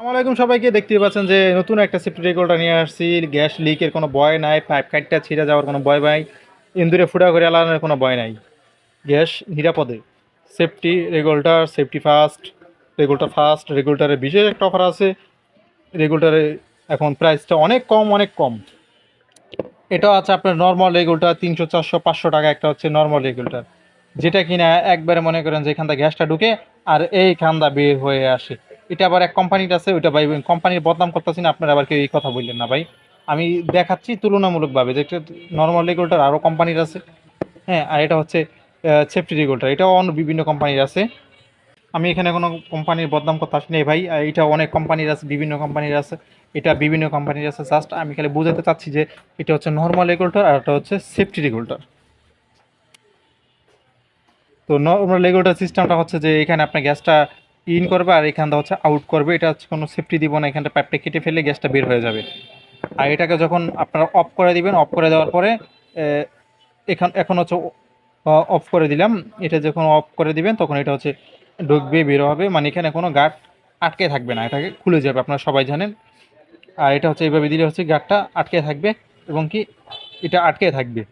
আসসালামাইকুম সবাইকে দেখতে পাচ্ছেন যে নতুন একটা সেফটি রেগুলার নিয়ে আসছি। গ্যাস লিকের কোনো ভয় নাই পাইপ কাটটা ছিঁড়ে যাওয়ার কোনো ভয় নাই, ইন্দুরে ফুটা করে আলানোর কোনো ভয় নাই। গ্যাস নিরাপদে। Safety regulator safety first regulator first রেগুলেটরের বিশেষ একটা অফার আছে। রেগুলেটরে এখন প্রাইসটা অনেক কম অনেক কম। এটা আছে আপনার নর্মাল রেগুলেটর তিনশো, চারশো, পাঁচশো টাকা একটা হচ্ছে নর্মাল রেগুলেটর যেটা কিনা একবারে মনে করেন যে এখান থেকে গ্যাসটা ঢুকে আর এই খান্দা বের হয়ে আসে। এটা আবার এক কোম্পানির আছে, ওইটা ভাই কোম্পানির বদনাম করতেছি না, আপনারা আবার কেউ এই কথা বললেন না ভাই। আমি দেখাচ্ছি তুলনামূলকভাবে, যে নর্মাল রেগুলেটর আরও কোম্পানির আছে। হ্যাঁ আর এটা হচ্ছে সেফটি রেগুলেটর এটাও অন্য বিভিন্ন কোম্পানির আছে। আমি এখানে কোনো কোম্পানির বদনাম করতে আসি নাই ভাই এটা অনেক কোম্পানির আছে, বিভিন্ন কোম্পানির আছে। এটা বিভিন্ন কোম্পানির আছে জাস্ট আমি খালি বোঝাতে চাচ্ছি যে এটা হচ্ছে নর্মাল রেগুলেটর আর এটা হচ্ছে সেফটি রেগুলেটর তো নর্মাল রেগুলেটর সিস্টেমটা হচ্ছে যে এখানে আপনার গ্যাসটা ইন করবে আর এখানটা হচ্ছে আউট করবে। এটা হচ্ছে কোনো সেফটি দিব না, এখানটা পাইপটা কেটে ফেলে গ্যাসটা বের হয়ে যাবে। আর এটাকে যখন আপনারা অফ করে দিবেন অফ করে দেওয়ার পরে এখান, এখন হচ্ছে অফ করে দিলাম। এটা যখন অফ করে দিবেন, তখন এটা হচ্ছে ঢুকবে, বের হবে। মানে এখানে কোনো গার্ড আটকে থাকবে না, এটাকে খুলে যাবে, আপনারা সবাই জানেন। আর এটা হচ্ছে এইভাবে দিলে হচ্ছে গার্ডটা আটকে থাকবে এবং কি এটা আটকে থাকবে।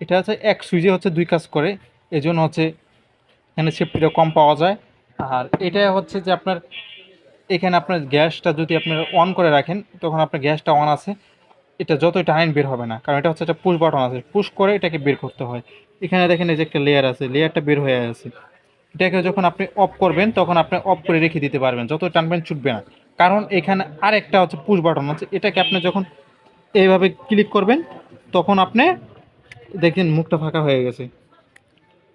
এটা হচ্ছে এক সুইচে হচ্ছে দুই কাজ করে এই জন্য হচ্ছে এখানে সেফটিটা কম পাওয়া যায়। আর এটা হচ্ছে যে আপনার, এখানে আপনার গ্যাসটা যদি আপনার অন করে রাখেন, তখন আপনার গ্যাসটা অন আছে। এটা যতই টাইম বের হবে না, কারণ এটা হচ্ছে একটা পুশ বাটন আছে। পুশ করে এটাকে বের করতে হয়। এখানে দেখেন এই যে একটা লেয়ার আছে লেয়ারটা বের হয়ে আছে এটাকে যখন আপনি অফ করবেন, তখন আপনি অফ করে রেখে দিতে পারবেন যত টানবেন ছুটবে না। কারণ এখানে আরেকটা হচ্ছে পুশ বাটন আছে। এটাকে আপনি যখন এইভাবে ক্লিক করবেন, তখন আপনি দেখেন মুখটা ফাঁকা হয়ে গেছে।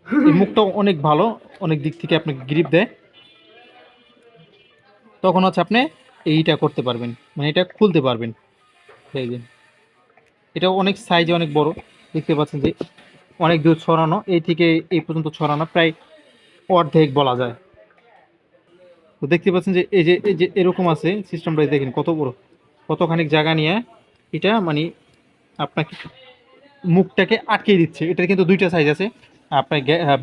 এই মুখটাও অনেক ভালো, অনেক দিক থেকে আপনাকে গ্রিপ দেয়। তখন হচ্ছে আপনি এইটা করতে পারবেন মানে এটা খুলতে পারবেন। যে এটা অনেক সাইজে অনেক বড়। দেখতে পাচ্ছেন যে অনেক দূর ছড়ানো, এই থেকে এই পর্যন্ত ছড়ানো, প্রায় অর্ধেক বলা যায়। তো দেখতে পাচ্ছেন যে এই যে এই যে এরকম আছে সিস্টেমটা দেখেন কত বড়। কতখানিক জায়গা নিয়ে এটা মানে আপনাকে মুখটাকে আটকে দিচ্ছে। এটার কিন্তু দুইটা সাইজ আছে। আপনি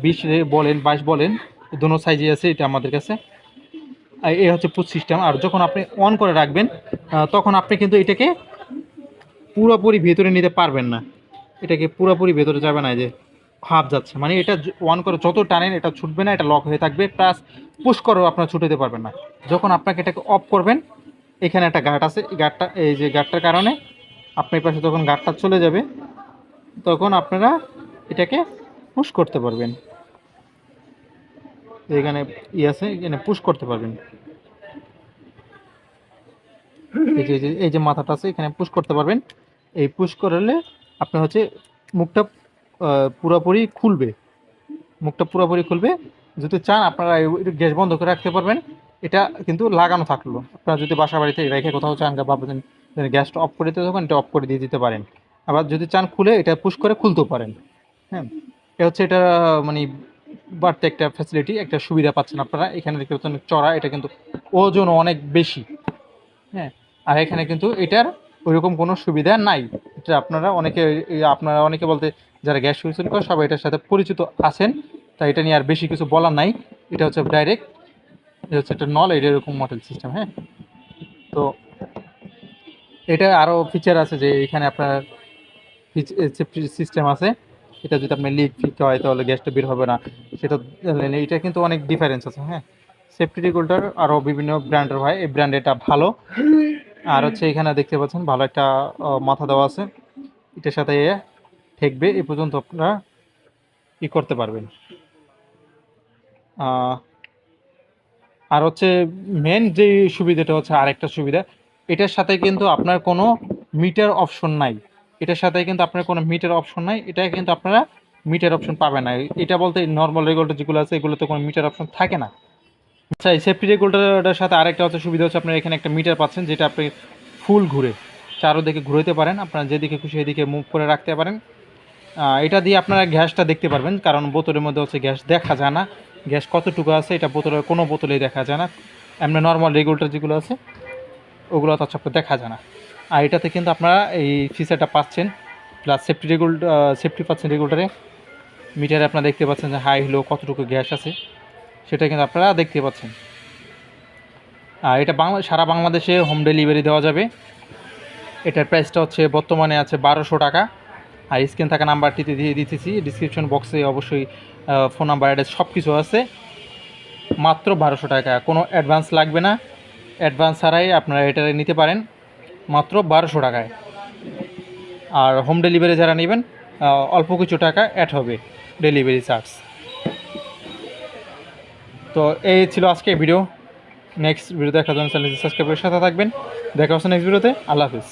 বিশ বলেন, বাইশ বলেন, দোনো সাইজে আছে এটা আমাদের কাছে। এই হচ্ছে পুশ সিস্টেম। আর যখন আপনি অন করে রাখবেন তখন আপনি কিন্তু এটাকে পুরোপুরি ভেতরে নিতে পারবেন না। এটাকে পুরোপুরি ভেতরে যাবে না যে হাফ যাচ্ছে। মানে এটা অন করে যত টানেন, এটা ছুটবে না, এটা লক হয়ে থাকবে। প্লাস পুশ করেও আপনার ছুটাতে পারবেন না। যখন আপনাকে এটাকে অফ করবেন, এখানে একটা গার্ড আছে। গার্ডটা, এই যে গার্ডটার কারণে আপনার পাশে যখন গার্ডটা চলে যাবে, তখন আপনারা এটাকে পুশ করতে পারবেন। এখানে ই আছে, এখানে পুশ করতে পারবেন। এই যে, এই যে- মাথাটা আছে, এখানে পুশ করতে পারবেন। এই পুশ করলে আপনার হচ্ছে মুখটা পুরোপুরি খুলবে। মুখটা পুরোপুরি খুলবে। যদি চান আপনারা গ্যাস বন্ধ করে রাখতে পারবেন। এটা কিন্তু লাগানো থাকল। আপনারা যদি বাসা বাড়িতে রেখে কোথাও চান বা ভাবছেন গ্যাসটা অফ করে দিতে তখন এটা অফ করে দিয়ে দিতে পারেন। আবার যদি চান খুলে, এটা পুশ করে খুলতেও পারেন। হ্যাঁ। এটা হচ্ছে এটা মানে বাড়তে একটা ফ্যাসিলিটি একটা সুবিধা পাচ্ছেন আপনারা। এখানে দেখতে পাচ্ছেন চড়া, এটা কিন্তু ওজন অনেক বেশি। হ্যাঁ আর এখানে কিন্তু এটার ওইরকম কোনো সুবিধা নাই। এটা আপনারা অনেকে আপনারা অনেকে বলতে, যারা গ্যাস সলিউশন করে, সবাই এটার সাথে পরিচিত আছেন। তাই এটা নিয়ে আর বেশি কিছু বলার নাই। এটা হচ্ছে ডাইরেক্ট এটা হচ্ছে একটা নল, এটা এরকম মডেল সিস্টেম হ্যাঁ। তো এটা আরও ফিচার আছে যে এখানে আপনার সিস্টেম আছে। এটা যদি আপনার লিক ফিক হয়, তাহলে গ্যাসটা বের হবে না। সেটা এটা কিন্তু অনেক ডিফারেন্স আছে হ্যাঁ? সেফটি রেগুলেটর আরও বিভিন্ন ব্র্যান্ডের হয়। এই ব্র্যান্ড এটা ভালো। আর হচ্ছে এখানে দেখতে পাচ্ছেন, ভালো একটা মাথা দেওয়া আছে। এটার সাথে ঠেকবে। এ পর্যন্ত আপনারা ই করতে পারবেন। আর হচ্ছে মেন যে সুবিধাটা হচ্ছে আরেকটা সুবিধা, এটার সাথে কিন্তু আপনার কোনো মিটার অপশন নাই। এটার সাথে কিন্তু আপনার কোনো মিটার অপশন নাই এটা কিন্তু আপনারা মিটার অপশন পাবেন না। এটা বলতে নর্মাল রেগুলেটর যেগুলো আছে, এগুলোতে কোনো মিটার অপশন থাকে না। আচ্ছা এই সেফটি রেগুলেটরের সাথে আরেকটা হচ্ছে সুবিধা হচ্ছে আপনার এখানে একটা মিটার পাচ্ছেন, যেটা আপনি ফুল ঘুরে, চারোদিকে ঘুরোতে পারেন, আপনারা যেদিকে খুশি সেদিকে মুভ করে রাখতে পারেন। এটা দিয়ে আপনারা গ্যাসটা দেখতে পারবেন, কারণ বোতলের মধ্যে হচ্ছে গ্যাস দেখা যায় না। গ্যাস কতটুকু আছে, এটা বোতলের কোনো বোতলেই দেখা যায় না। এমনি নর্মাল রেগুলেটর যেগুলো আছে, ওগুলো তো হচ্ছে আপনার দেখা যায় না। আর এটাতে কিন্তু আপনারা এই ফিচারটা পাচ্ছেন প্লাস সেফটি রেগুল সেফটি পাচ্ছেন রেগুলেটারে মিটারে আপনারা দেখতে পাচ্ছেন যে হাই লো কতটুকু গ্যাস আছে, সেটা কিন্তু আপনারা দেখতে পাচ্ছেন। আর এটা বাংলা, সারা বাংলাদেশে হোম ডেলিভারি দেওয়া যাবে। এটার প্রাইসটা হচ্ছে, বর্তমানে আছে বারোশো টাকা। আর স্ক্রিন থাকা নাম্বারটিতে দিয়ে দিতেছি ডিসক্রিপশন বক্সে অবশ্যই ফোন নাম্বার অ্যাড্রেস সব কিছু আছে। মাত্র বারোশো টাকা, কোনো অ্যাডভান্স লাগবে না। অ্যাডভান্স ছাড়াই আপনারা এটা নিতে পারেন। মাত্র বারোশো টাকায়। আর হোম ডেলিভারি যারা নেবেন অল্প কিছু টাকা অ্যাড হবে ডেলিভারি চার্জ তো এই ছিল আজকে ভিডিও নেক্সট ভিডিও দেখার জন্য চ্যানেল সাবস্ক্রাইব করে সাথে থাকবেন। দেখা হচ্ছে নেক্সট ভিডিওতে আল্লাহ হাফিজ।